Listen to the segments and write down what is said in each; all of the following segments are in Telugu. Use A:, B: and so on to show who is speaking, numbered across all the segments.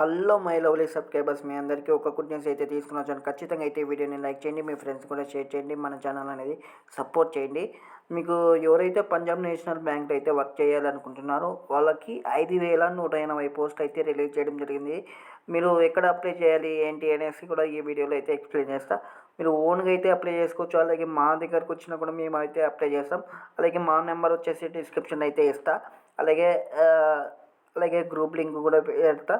A: హలో మై లవ్లీ సబ్స్క్రైబర్స్ మీ అందరికీ ఒక గుడ్ న్యూస్ అయితే తీసుకుని వచ్చాను ఖచ్చితంగా అయితే వీడియోని లైక్ చేయండి మీ ఫ్రెండ్స్ కూడా షేర్ చేయండి మన ఛానల్ అనేది సపోర్ట్ చేయండి. మీకు ఎవరైతే పంజాబ్ నేషనల్ బ్యాంక్ అయితే వర్క్ చేయాలనుకుంటున్నారో వాళ్ళకి ఐదు వేల నూట ఎనభై పోస్ట్ అయితే రిలీజ్ చేయడం జరిగింది. మీరు ఎక్కడ అప్లై చేయాలి ఏంటి అనేసి కూడా ఈ వీడియోలో అయితే ఎక్స్ప్లెయిన్ చేస్తా. మీరు ఓన్గా అయితే అప్లై చేసుకోవచ్చు అలాగే మా దగ్గరకు వచ్చినా కూడా మేము అయితే అప్లై చేస్తాం. అలాగే మా నెంబర్ వచ్చేసి డిస్క్రిప్షన్ అయితే ఇస్తా. అలాగే అలాగే గ్రూప్ లింక్ కూడా పెడతా.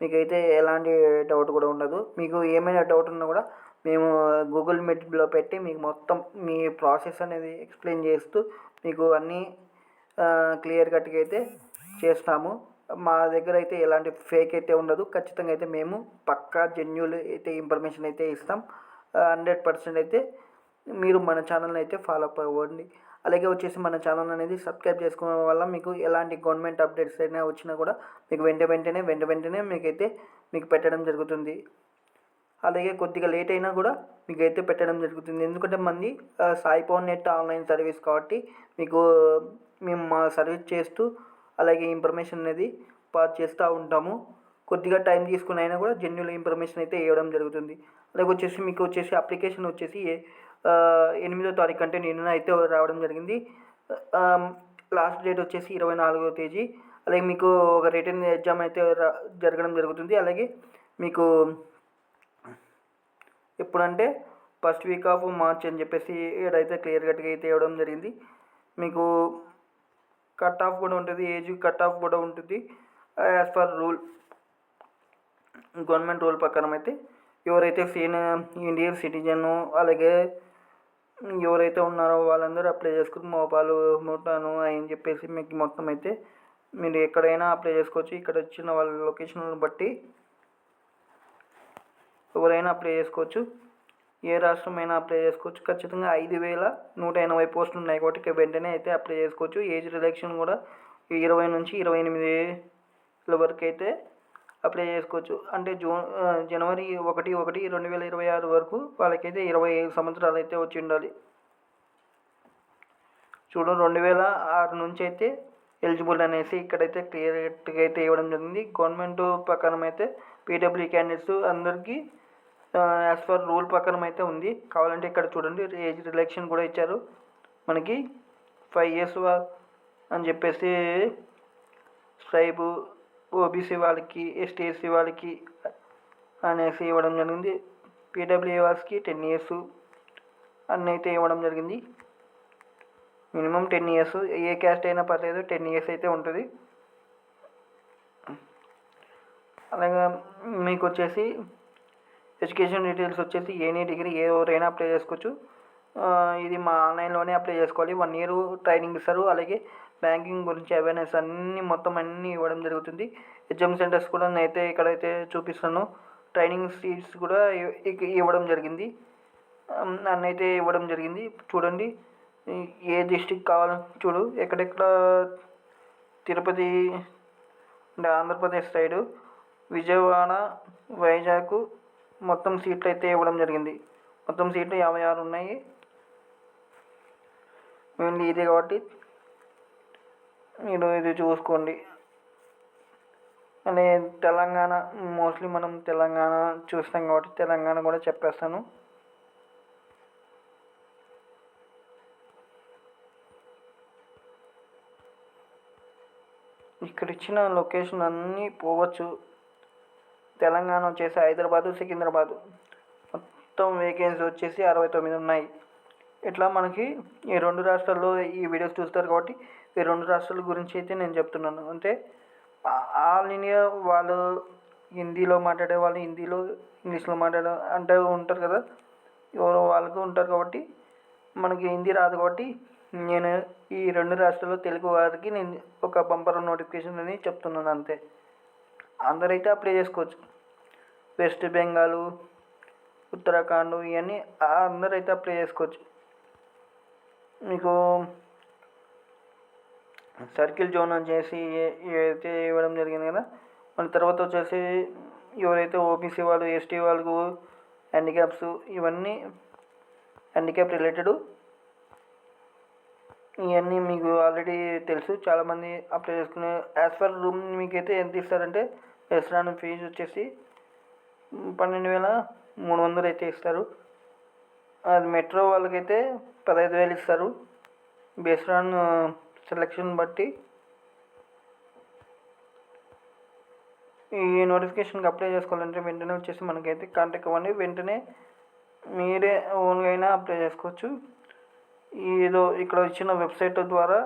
A: మీకైతే ఎలాంటి డౌట్ కూడా ఉండదు. మీకు ఏమైనా డౌట్ ఉన్నా కూడా మేము గూగుల్ మీట్లో పెట్టి మీకు మొత్తం మీ ప్రాసెస్ అనేది ఎక్స్ప్లెయిన్ చేస్తూ మీకు అన్నీ క్లియర్ కట్గా అయితే చేస్తాము. మా దగ్గర అయితే ఎలాంటి ఫేక్ అయితే ఉండదు. ఖచ్చితంగా అయితే మేము పక్కా జెన్యుల్ అయితే ఇన్ఫర్మేషన్ అయితే ఇస్తాం. హండ్రెడ్ పర్సెంట్ అయితే మీరు మన ఛానల్ని అయితే ఫాలో అప్ అవ్వండి. అలాగే వచ్చేసి మన ఛానల్ అనేది సబ్స్క్రైబ్ చేసుకోవడం వల్ల మీకు ఎలాంటి గవర్నమెంట్ అప్డేట్స్ అయినా వచ్చినా కూడా మీకు వెంట వెంటనే వెంట వెంటనే మీకైతే మీకు పెట్టడం జరుగుతుంది. అలాగే కొద్దిగా లేట్ అయినా కూడా మీకు అయితే పెట్టడం జరుగుతుంది. ఎందుకంటే మంది ఆ, Sai Pavan net online service కాబట్టి మీకు మేము మా సర్వీస్ చేస్తూ అలాగే ఇన్ఫర్మేషన్ అనేది పాస్ చేస్తూ ఉంటాము. కొద్దిగా టైం తీసుకుని అయినా కూడా జెన్యున్ ఇన్ఫర్మేషన్ అయితే ఇవ్వడం జరుగుతుంది. అలాగే వచ్చేసి మీకు వచ్చేసి అప్లికేషన్ వచ్చేసి ఏ ఎనిమిదో తారీఖు అంటే నిన్న అయితే రావడం జరిగింది. లాస్ట్ డేట్ వచ్చేసి ఇరవై నాలుగో తేదీ. అలాగే మీకు ఒక రిటర్న్ ఎగ్జామ్ అయితే జరగడం జరుగుతుంది. అలాగే మీకు ఎప్పుడంటే ఫస్ట్ వీక్ ఆఫ్ మార్చ్ అని చెప్పేసి ఏడైతే క్లియర్ కట్గా అయితే ఇవ్వడం జరిగింది. మీకు కట్ ఆఫ్ కూడా ఉంటుంది ఏజ్ కట్ ఆఫ్ కూడా ఉంటుంది. As per rule government rule ప్రకారం అయితే ఎవరైతే సీన్ ఇండియన్ సిటిజన్ అలాగే ఎవరైతే ఉన్నారో వాళ్ళందరూ అప్లై చేసుకుని మోపాలు మోటాను అని చెప్పేసి మీకు మొత్తం అయితే మీరు ఎక్కడైనా అప్లై చేసుకోవచ్చు. ఇక్కడ వచ్చిన వాళ్ళ లొకేషన్లను బట్టి ఎవరైనా అప్లై చేసుకోవచ్చు. ఏ రాష్ట్రం అయినా అప్లై చేసుకోవచ్చు. ఖచ్చితంగా ఐదు వేల నూట ఎనభై పోస్టులు ఉన్నాయి కాబట్టి వెంటనే అయితే అప్లై చేసుకోవచ్చు. ఏజ్ రిలాక్షన్ కూడా ఇరవై నుంచి ఇరవై ఎనిమిది వరకు అయితే అప్లై చేసుకోవచ్చు. అంటే జూన్ జనవరి ఒకటి ఒకటి రెండు వేల ఇరవై ఆరు వరకు వాళ్ళకైతే ఇరవై ఐదు సంవత్సరాలు అయితే వచ్చి ఉండాలి. చూడు రెండు వేల ఆరు నుంచి అయితే ఎలిజిబుల్ అనేసి ఇక్కడైతే క్లియర్గా అయితే ఇవ్వడం జరిగింది. గవర్నమెంట్ ప్రకారం అయితే పీడబ్ల్యూ క్యాండిడేట్స్ అందరికీ యాజ్ ఫర్ రూల్ ప్రకారం అయితే ఉంది. కావాలంటే ఇక్కడ చూడండి ఏజ్ రిలాక్షన్ కూడా ఇచ్చారు. మనకి ఫైవ్ ఇయర్స్ అని చెప్పేసి స్ట్రైబు ఓబీసీ వాళ్ళకి ఎస్టీ ఎస్సీ వాళ్ళకి అనేసి ఇవ్వడం జరిగింది. పీడబ్ల్యూఏ వాళ్ళకి టెన్ ఇయర్స్ అన్నీ అయితే ఇవ్వడం జరిగింది. మినిమం టెన్ ఇయర్స్ ఏ క్యాస్ట్ అయినా పర్లేదు టెన్ ఇయర్స్ అయితే ఉంటుంది. అలాగే మీకు వచ్చేసి ఎడ్యుకేషన్ డీటెయిల్స్ వచ్చేసి ఎనీ డిగ్రీ ఏ ఎవరైనా అప్లై చేసుకోవచ్చు. ఇది మా ఆన్లైన్లోనే అప్లై చేసుకోవాలి. వన్ ఇయర్ ట్రైనింగ్ ఇస్తారు. అలాగే బ్యాంకింగ్ గురించి అవేర్నెస్ అన్నీ మొత్తం అన్నీ ఇవ్వడం జరుగుతుంది. ఎగ్జామ్ సెంటర్స్ కూడా నేనైతే ఇక్కడైతే చూపిస్తాను. ట్రైనింగ్ సీట్స్ కూడా ఇవ్వడం జరిగింది. నన్నైతే ఇవ్వడం జరిగింది. చూడండి. ఏ డిస్టిక్ కావాలని చూడు. ఎక్కడెక్కడ తిరుపతి అంటే ఆంధ్రప్రదేశ్ సైడు విజయవాడ వైజాగ్ మొత్తం సీట్లు అయితే ఇవ్వడం జరిగింది. మొత్తం సీట్లు యాభై ఆరు ఉన్నాయి. మెయిన్లీ ఇదే కాబట్టి మీరు ఇది చూసుకోండి. అనే తెలంగాణ మోస్ట్లీ మనం తెలంగాణ చూస్తాం కాబట్టి తెలంగాణ కూడా చెప్పేస్తాను. ఇక్కడ ఇచ్చిన లొకేషన్ అన్నీ పోవచ్చు. తెలంగాణ వచ్చేసి హైదరాబాదు సికింద్రాబాదు. మొత్తం వేకెన్సీ వచ్చేసి అరవై తొమ్మిది ఉన్నాయి. ఇట్లా మనకి ఈ రెండు రాష్ట్రాల్లో ఈ వీడియోస్ చూస్తారు కాబట్టి ఈ రెండు రాష్ట్రాల గురించి అయితే నేను చెప్తున్నాను. అంటే ఆల్ ఇండియా వాళ్ళు హిందీలో మాట్లాడే వాళ్ళు హిందీలో ఇంగ్లీష్లో మాట్లాడే అంటే ఉంటారు కదా? ఎవరో వాళ్ళకు ఉంటారు కాబట్టి మనకి హిందీ రాదు కాబట్టి నేను ఈ రెండు రాష్ట్రాల్లో తెలుగు వారికి నేను ఒక బంపర్ నోటిఫికేషన్ అని చెప్తున్నాను అంతే. అందరైతే అప్లై చేసుకోవచ్చు. వెస్ట్ బెంగాల్ ఉత్తరాఖండ్ ఇవన్నీ అందరైతే అప్లై చేసుకోవచ్చు. మీకు సర్కిల్ జోన్ అని చేసి ఏదైతే ఇవ్వడం జరిగింది కదా మన తర్వాత వచ్చేసి ఎవరైతే ఓబీసీ వాళ్ళు ఎస్టీ వాళ్ళకు హ్యాండిక్యాప్స్ ఇవన్నీ హ్యాండిక్యాప్ రిలేటెడ్ ఇవన్నీ మీకు ఆల్రెడీ తెలుసు. చాలామంది అప్లై చేసుకునే యాజ్ ఫర్ రూమ్ మీకైతే ఎంత ఇస్తారంటే ఎస్రాన్ ఫీజు వచ్చేసి పన్నెండు వేల మూడు వందలు అయితే ఇస్తారు. అది మెట్రో వాళ్ళకైతే పదహైదు వేలు ఇస్తారు. బేస్డ్ ఆన్ సెలెక్షన్ బట్టి ఈ నోటిఫికేషన్కి అప్లై చేసుకోవాలంటే వెంటనే వచ్చేసి మనకైతే కాంటాక్ట్ అవ్వండి. వెంటనే మీరే ఓన్గా అయినా అప్లై చేసుకోవచ్చు. ఏదో ఇక్కడ ఇచ్చిన వెబ్సైట్ ద్వారా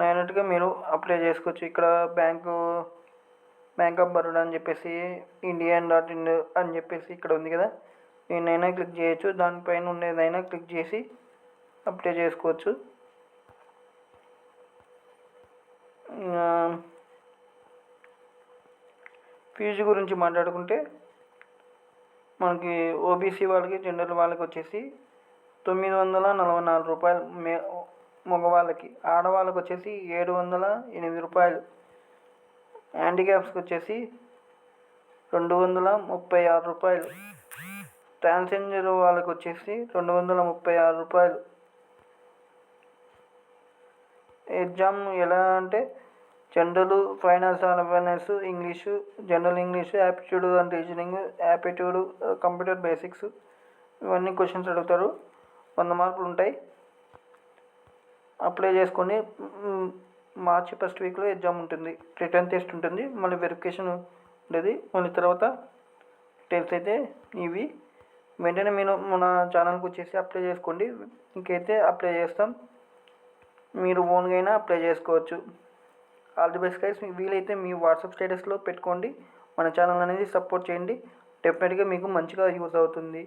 A: నైనట్టుగా మీరు అప్లై చేసుకోవచ్చు. ఇక్కడ బ్యాంకు బ్యాంక్ ఆఫ్ బరోడా అని చెప్పేసి ఇండియన్ డాట్ ఇన్ అని చెప్పేసి ఇక్కడ ఉంది కదా. నేనైనా క్లిక్ చేయొచ్చు. దానిపైన ఉండేదైనా క్లిక్ చేసి అప్లై చేసుకోవచ్చు. ఫీజు గురించి మాట్లాడుకుంటే మనకి ఓబీసీ వాళ్ళకి జనరల్ వాళ్ళకి వచ్చేసి తొమ్మిది వందల నలభై నాలుగు రూపాయలు మే మగవాళ్ళకి ఆడవాళ్ళకి వచ్చేసి ఏడు వందల ఎనిమిది రూపాయలు. హ్యాండిక్యాప్స్కి వచ్చేసి రెండు వందల ముప్పై ఆరు రూపాయలు. ట్రాన్స్జెండర్ వాళ్ళకి వచ్చేసి రెండు వందల ముప్పై ఆరు రూపాయలు. ఎగ్జామ్ ఎలా అంటే general finance and finance English general English aptitude and reasoning aptitude computer basics ఇవన్నీ క్వశ్చన్స్ అడుగుతారు. వంద మార్కులు ఉంటాయి. అప్లై చేసుకొని మార్చి ఫస్ట్ వీక్లో ఎగ్జామ్ ఉంటుంది. రిటర్న్ టెస్ట్ ఉంటుంది. మళ్ళీ వెరిఫికేషన్ ఉండేది. మళ్ళీ తర్వాత డీటెయిల్స్ అయితే ఇవి. వెంటనే మీరు మన ఛానల్కి వచ్చేసి అప్లై చేసుకోండి. ఇంకైతే అప్లై చేస్తాం. మీరు ఓన్గా అయినా అప్లై చేసుకోవచ్చు. ఆల్ ది బెస్ట్ గైస్ మీకు వీలైతే మీ వాట్సాప్ స్టేటస్లో పెట్టుకోండి. మన ఛానల్ అనేది సపోర్ట్ చేయండి. డెఫినెట్గా మీకు మంచిగా యూస్ అవుతుంది.